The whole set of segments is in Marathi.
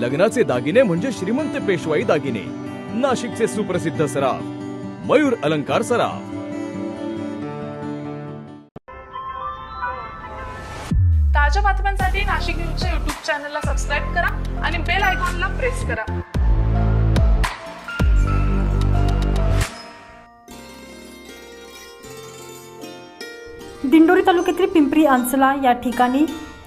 लग्नाचे दागिने म्हणजे श्रीमंत पेशवाई दागिने. नाशिकचे सुप्रसिद्ध सराफ. मयूर अलंकार सराफ. ताज्या बातम्यांसाठी नाशिक न्यूजच्या युट्यूब चॅनलला सबस्क्राईब करा आणि बेल आयकॉनला प्रेस करा. दिंडोरी तालुक्यातील पिंपरी आंचला या ठिकाणी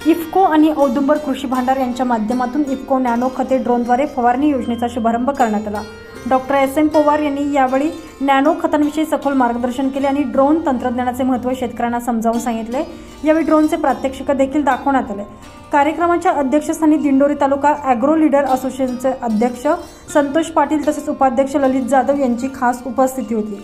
इफ्को आणि औदुंबर कृषी भांडार यांच्या माध्यमातून इफ्को नॅनो खते ड्रोनद्वारे फवारणी योजनेचा शुभारंभ करण्यात आला. डॉक्टर एस एम पवार यांनी यावेळी नॅनो खतांविषयी सखोल मार्गदर्शन केले आणि ड्रोन तंत्रज्ञानाचे महत्त्व शेतकऱ्यांना समजावून सांगितले. यावेळी ड्रोनचे प्रात्यक्षिक देखील दाखवण्यात आले. कार्यक्रमाच्या अध्यक्षस्थानी दिंडोरी तालुका ॲग्रो लीडर असोसिएशनचे अध्यक्ष संतोष पाटील तसेच उपाध्यक्ष ललित जाधव यांची खास उपस्थिती होती.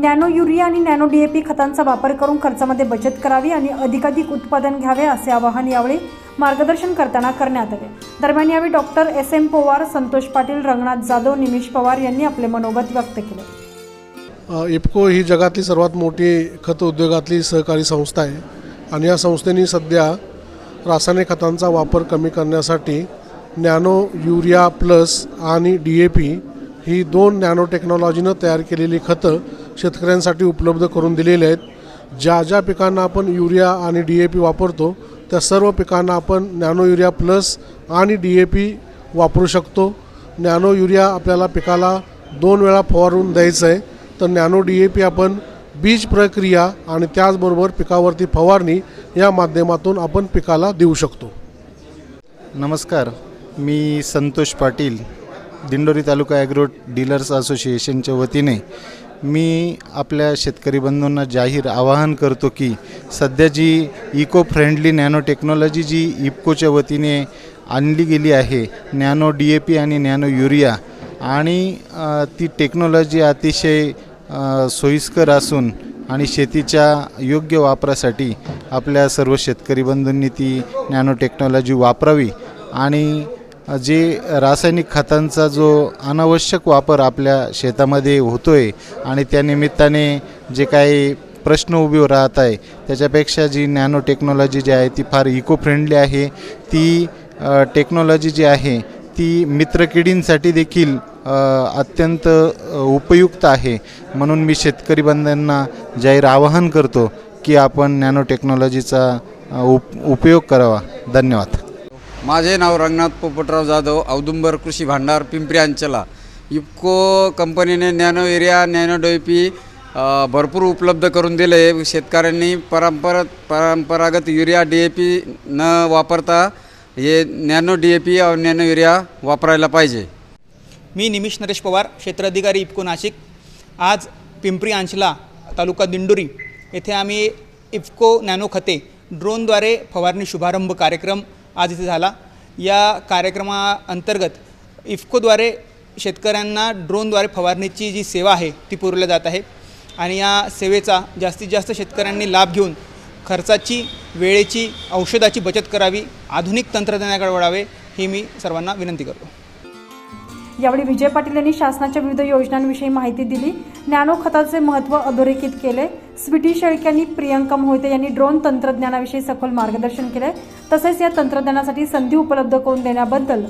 नॅनो युरिया आणि नॅनो डीएपी खतांचा वापर करून खर्चामध्ये बचत करावी आणि अधिकाधिक उत्पादन घ्यावे असे आवाहन यावेळी मार्गदर्शन करताना करण्यात आले. दरम्यान यावेळी doctor S M Pawar Santosh Patil Ranganath Jadhav Nimish Pawar यांनी आपले मनोगत व्यक्त केले. इफ्को ही जगातली सर्वात मोठी खत उद्योगातली सहकारी संस्था आहे आणि या संस्थेने सध्या रासायनिक खतांचा वापर कमी करण्यासाठी नॅनो युरिया प्लस आणि डी ए पी ही दोन नॅनो टेक्नॉलॉजीनं तयार केलेली खतं शेतकऱ्यांसाठी उपलब्ध करून दिलेले आहेत. ज्या ज्या पिकांना आपण युरिया आणि डी ए पी वापरतो त्या सर्व पिकांना आपण नॅनो युरिया प्लस आणि डी ए पी वापरू शकतो. नॅनो युरिया आपल्याला पिकाला दोन वेळा फवारून द्यायचं आहे. तर नॅनो डी ए पी आपण बीज प्रक्रिया आणि त्याचबरोबर पिकावरती फवारणी या माध्यमातून आपण पिकाला देऊ शकतो. नमस्कार. मी संतोष पाटील दिंडोरी तालुका ॲग्रो डीलर्स असोसिएशनच्या वतीने मी आपल्या शेतकरी बंधूंना जाहीर आवाहन करतो की सध्या जी इको फ्रेंडली नॅनो टेक्नॉलॉजी जी इफकोच्या वतीने आणली गेली आहे नॅनो डी ए पी आणि नॅनो युरिया आणि ती टेक्नॉलॉजी अतिशय सोयीस्कर असून आणि शेतीच्या योग्य वापरासाठी आपल्या सर्व शेतकरी बंधूंनी ती नॅनो टेक्नॉलॉजी वापरावी आणि जे रासायनिक खतांचा जो अनावश्यक वापर आपल्या शेतामध्ये होतो आहे आणि त्यानिमित्ताने जे काही प्रश्न उभे राहत आहे त्याच्यापेक्षा जी नॅनो टेक्नॉलॉजी जी आहे ती फार इको फ्रेंडली आहे. ती टेक्नॉलॉजी जी आहे ती मित्रकिडींसाठी देखील अत्यंत उपयुक्त आहे. म्हणून मी शेतकरी बंधूंना जाहीर आवाहन करतो की आपण नॅनो टेक्नॉलॉजीचा उप उपयोग करावा. धन्यवाद. माझे नाव रंगनाथ पोपटराव जाधव औदुंबर कृषी भांडार पिंपरी अंचला. इफको कंपनीने नॅनो एरिया नॅनो डोईपी भरपूर उपलब्ध करून दिले. शेतकऱ्यांनी परंपरा परंपरागत युरिया डी ए पी न वापरता हे nano D A P nano urea वापरायला पाहिजे. मी निमिष नरेश पवार क्षेत्र अधिकारी इफको नाशिक. आज पिंपरी अंचला तालुका दिंडोरी येथे आम्ही इफको नॅनो खते ड्रोनद्वारे फवारणी शुभारंभ कार्यक्रम आज इथे झाला. या कार्यक्रमाअंतर्गत इफ्कोद्वारे शेतकऱ्यांना ड्रोनद्वारे फवारणीची जी सेवा आहे ती पुरवल्या जात आहे. आणि या सेवेचा जास्तीत जास्त शेतकऱ्यांनी लाभ घेऊन खर्चाची वेळेची औषधाची बचत करावी आधुनिक तंत्रज्ञानाकडे वळावे ही मी सर्वांना विनंती करतो. यावेळी विजय पाटील यांनी शासनाच्या विविध योजनांविषयी माहिती दिली. नॅनो खताचे महत्त्व अधोरेखित केले. स्वीटी शेळके यांनी प्रियंका मोहिते यांनी ड्रोन तंत्रज्ञानाविषयी सखोल मार्गदर्शन केले तसेच या तंत्रज्ञानासाठी संधी उपलब्ध करून देण्याबद्दल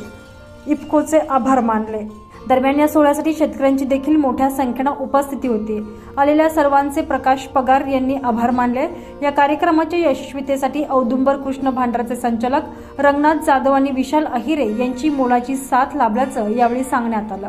इफकोचे आभार मानले. दरम्यान या सोहळ्यासाठी शेतकऱ्यांची देखील मोठ्या संख्येनं उपस्थिती होती. आलेल्या सर्वांचे प्रकाश पगार यांनी आभार मानले. या कार्यक्रमाच्या यशस्वीतेसाठी औदुंबर कृष्ण भांडारचे संचालक रंगनाथ जाधव आणि विशाल अहिरे यांची मोलाची साथ लाभल्याचं यावेळी सांगण्यात आलं.